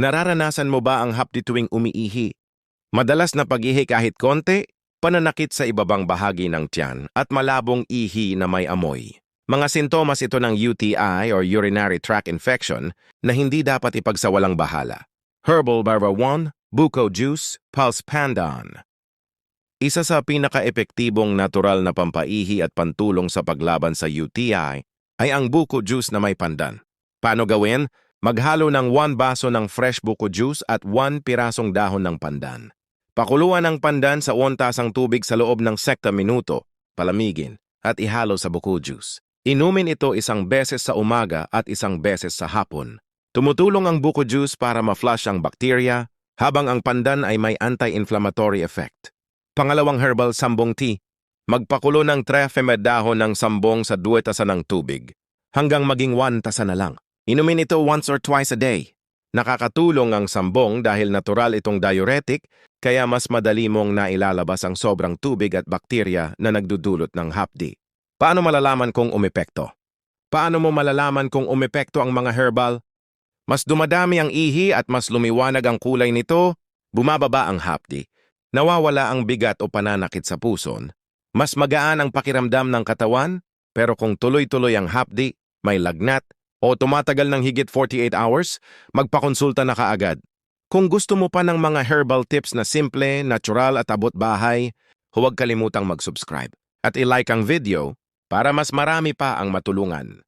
Nararanasan mo ba ang hapdi tuwing umiihi? Madalas na pag-ihi kahit konti, pananakit sa ibabang bahagi ng tiyan at malabong ihi na may amoy. Mga sintomas ito ng UTI or urinary tract infection na hindi dapat ipagsawalang bahala. Herbal Barba 1, Buko Juice, Pulse Pandan. Isa sa pinaka-epektibong natural na pampaihi at pantulong sa paglaban sa UTI ay ang buko juice na may pandan. Paano gawin? Maghalo ng 1 baso ng fresh buko juice at 1 pirasong dahon ng pandan. Pakuluan ang pandan sa 1 tasang tubig sa loob ng sekta minuto, palamigin, at ihalo sa buko juice. Inumin ito isang beses sa umaga at isang beses sa hapon. Tumutulong ang buko juice para ma-flush ang bakterya, habang ang pandan ay may anti-inflammatory effect. Pangalawang herbal sambong tea. Magpakulo ng trefemed dahon ng sambong sa 2 tasa ng tubig, hanggang maging 1 tasa na lang. Inumin ito once or twice a day. Nakakatulong ang sambong dahil natural itong diuretic, kaya mas madali mong nailalabas ang sobrang tubig at bakterya na nagdudulot ng hapdi. Paano malalaman kung umepekto? Paano mo malalaman kung umepekto ang mga herbal? Mas dumadami ang ihi at mas lumiwanag ang kulay nito, bumababa ang hapdi. Nawawala ang bigat o pananakit sa puson. Mas magaan ang pakiramdam ng katawan, pero kung tuloy-tuloy ang hapdi, may lagnat, o tumatagal ng higit 48 hours, magpakonsulta na kaagad. Kung gusto mo pa ng mga herbal tips na simple, natural at abot bahay, huwag kalimutang mag-subscribe at i-like ang video para mas marami pa ang matulungan.